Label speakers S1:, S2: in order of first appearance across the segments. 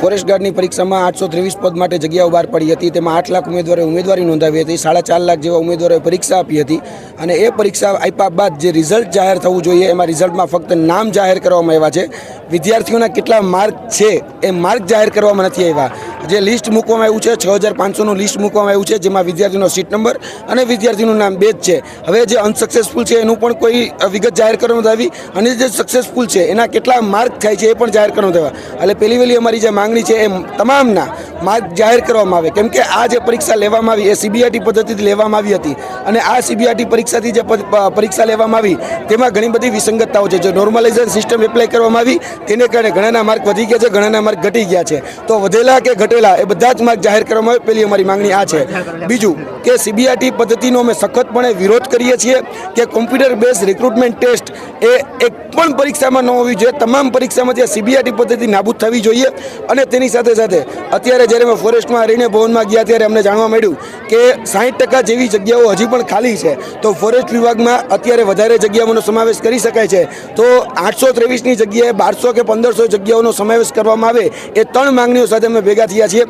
S1: Forest ગાર્ડની પરીક્ષામાં આઠસો ત્રેવીસ પદ માટે જગ્યાઓ બહાર પડી હતી. તેમાં આઠ લાખ ઉમેદવારોએ ઉમેદવારી નોંધાવી હતી. સાડા ચાર લાખ જેવા ઉમેદવારોએ પરીક્ષા આપી હતી અને એ પરીક્ષા આપ્યા બાદ જે રિઝલ્ટ જાહેર થવું જોઈએ, એમાં રિઝલ્ટમાં ફક્ત નામ જાહેર કરવામાં આવ્યા છે. વિદ્યાર્થીઓના કેટલા માર્ક છે એ માર્ક જાહેર કરવામાં નથી આવ્યા. જે લિસ્ટ મૂકવામાં આવ્યું છે, છ હજાર પાંચસોનું લિસ્ટ મૂકવામાં આવ્યું છે, જેમાં વિદ્યાર્થીનો સીટ નંબર અને વિદ્યાર્થીનું નામ બે જ છે. હવે જે અનસક્સેસફુલ છે એનું પણ કોઈ વિગત જાહેર કરવામાં આવી. અને જે સક્સેસફુલ છે એના કેટલા માર્ક થાય છે એ પણ જાહેર કરવામાં આવ્યા. એટલે પહેલી વહેલી અમારી જે માંગણી છે એ તમામના માર્ક જાહેર કરવામાં આવે. કેમ કે આ જે પરીક્ષા લેવામાં આવી એ સીબીઆઈટી પદ્ધતિથી લેવામાં આવી હતી. અને આ સીબીઆઈટી પરીક્ષાથી જે પરીક્ષા લેવામાં આવી તેમાં ઘણી બધી વિસંગતતાઓ છે. જે નોર્મલાઇઝેશન સિસ્ટમ એપ્લાય કરવામાં આવી તેને કારણે ઘણાના માર્ક વધી ગયા છે, ઘણાના માર્ક ઘટી ગયા છે. તો વધેલા કે ઘટેલા એ બધા જ માર્ક જાહેર કરવામાં આવે. પહેલી અમારી માંગણી આ છે. બીજું કે સીબીઆઈટી પદ્ધતિનો અમે સખતપણે વિરોધ કરીએ છીએ કે કોમ્પ્યુટર બેઝ રિક્રુટમેન્ટ ટેસ્ટ એ એક પણ પરીક્ષામાં ન હોવી જોઈએ. તમામ પરીક્ષામાં ત્યાં સીબીઆઈટી પદ્ધતિ નાબૂદ થવી જોઈએ અને તેની સાથે સાથે અત્યારે જ્યારે મેં ફોરેસ્ટમાં રહીને ભવનમાં ગયા ત્યારે અમને જાણવા મળ્યું કે સાહીઠ ટકા જેવી જગ્યાઓ હજી પણ ખાલી છે. તો ફોરેસ્ટ વિભાગમાં અત્યારે વધારે જગ્યાઓનો સમાવેશ કરી શકાય છે. તો આઠસો ત્રેવીસની જગ્યાએ બારસો કે પંદરસો જગ્યાઓનો સમાવેશ કરવામાં આવે એ ત્રણ માંગણીઓ સાથે અમે ભેગા થયા છીએ.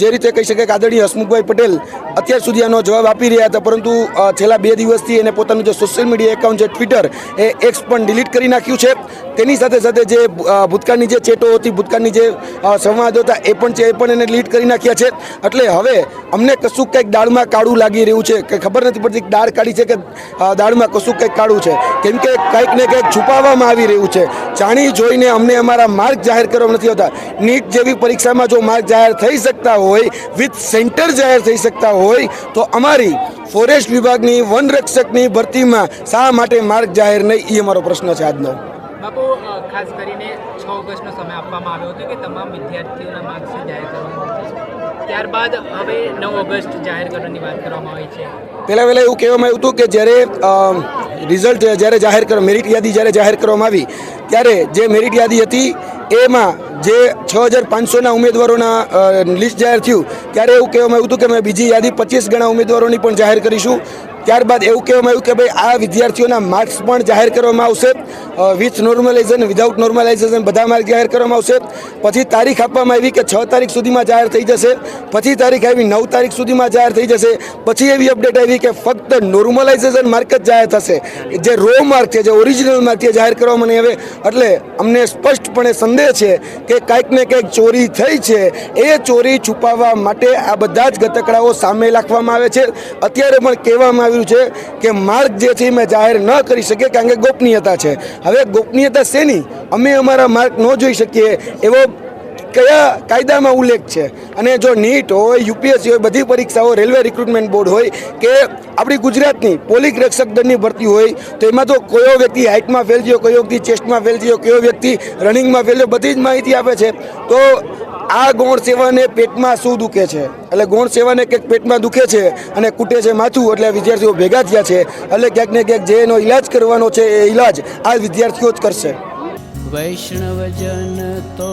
S1: જે રીતે કહી શકાય કે આદરણીય હસમુખભાઈ પટેલ અત્યાર સુધી આનો જવાબ આપી રહ્યા હતા, પરંતુ છેલ્લા બે દિવસથી એને પોતાનું જે સોશિયલ મીડિયા એકાઉન્ટ છે ટ્વિટર એ એક્સ પણ ડિલીટ કરી નાખ્યું છે. તેની સાથે સાથે જે ભૂતકાળની જે ચેટો હતી, ભૂતકાળની જે સંવાદો હતા, એ પણ છે, એ પણ એને ડિલીટ કરી નાખ્યા છે. એટલે હવે અમને કશું કંઈક દાળમાં કાળું લાગી રહ્યું છે. કે ખબર નથી પડતી દાળ કાઢી છે કે દાળમાં કશું કંઈક કાળું છે. કેમ કે કંઈક ને કંઈક છુપાવવામાં આવી રહ્યું છે. જાણી જોઈને અમને અમારા માર્ક જાહેર કરવામાં નથી હોતા નીટ જેવી પરીક્ષામાં જો માર્ક જાહેર થઈ શકતા હોય, વિથ સેન્ટર જાહેર થઈ શકતા હોય, તો અમારી ફોરેસ્ટ વિભાગની વનરક્ષકની ભરતીમાં શા માટે માર્ગ જાહેર નહીં? એ અમારો પ્રશ્ન છે આજનો.
S2: બાપુ ખાસ કરીને છ ઓગસ્ટનો સમય આપવામાં આવ્યો હતો કે તમામ વિદ્યાર્થીઓના માર્ક્સ જાહેર કરવામાં ત્યારબાદ હવે નવ ઓગસ્ટ જાહેર કરવાની વાત કરવામાં આવી છે.
S1: પહેલાં વહેલા એવું કહેવામાં આવ્યું હતું કે જ્યારે રિઝલ્ટ જ્યારે જાહેર કરો મેરિટ યાદી જ્યારે જાહેર કરવામાં આવી ત્યારે જે મેરિટ યાદી હતી એમાં જે છ હજાર પાંચસોના ઉમેદવારોના લિસ્ટ જાહેર થયું, ત્યારે એવું કહેવામાં આવ્યું હતું કે અમે બીજી યાદી પચીસ ગણા ઉમેદવારોની પણ જાહેર કરીશું. ત્યારબાદ એવું કહેવામાં આવ્યું કે ભાઈ, આ વિદ્યાર્થીઓના માર્ક્સ પણ જાહેર કરવામાં આવશે વિથ નોર્મલાઇઝેશન વિધાઉટ નોર્મલાઇઝેશન બધા માર્ક જાહેર કરવામાં આવશે. પછી તારીખ આપવામાં આવી કે છ તારીખ સુધીમાં જાહેર થઈ જશે, પછી તારીખ આવી નવ તારીખ સુધીમાં જાહેર થઈ જશે, પછી એવી અપડેટ આવી કે ફક્ત નોર્મલાઇઝેશન માર્ક જ જાહેર થશે. જે રો માર્ક છે, જે ઓરિજિનલ માર્ક છે, જાહેર કરવામાં નહીં આવે. એટલે અમને સ્પષ્ટપણે સંદેહ છે કે કાંઈક ને કંઈક ચોરી થઈ છે. એ ચોરી છુપાવવા માટે આ બધા જ ગતકડાઓ સામે રાખવામાં આવે છે. અત્યારે પણ કહેવામાં આવ્યું છે કે માર્ગ જે છે મેં જાહેર ન કરી શકીએ કારણ કે ગોપનીયતા છે. હવે ગોપનીયતા શેની? અમે અમારા માર્ગ ન જોઈ શકીએ એવો કયા કાયદામાં ઉલ્લેખ છે? અને જો નીટ હોય, યુપીએસસી હોય, બધી પરીક્ષાઓ રેલવે રિક્રુટમેન્ટ બોર્ડ હોય કે આપણી ગુજરાતની પોલીસ રક્ષક દળની ભરતી હોય, તો એમાં તો કયો વ્યક્તિ હાઇટમાં ફેલ થયો કયો વ્યક્તિ ચેસ્ટમાં ફેલ થયો કયો વ્યક્તિ રનિંગમાં ફેલ થયો બધી જ માહિતી આપે છે. તો આ ગૌણ સેવાને પેટમાં શું દુખે છે? એટલે ગૌણ સેવાને કંઈક પેટમાં દુખે છે અને કૂટે છે માથું, એટલે વિદ્યાર્થીઓ ભેગા થયા છે. એટલે ક્યાંક ને ક્યાંક જે એનો ઈલાજ કરવાનો છે, એ ઈલાજ આ વિદ્યાર્થીઓ જ કરશે.
S3: વૈષ્ણવજન તો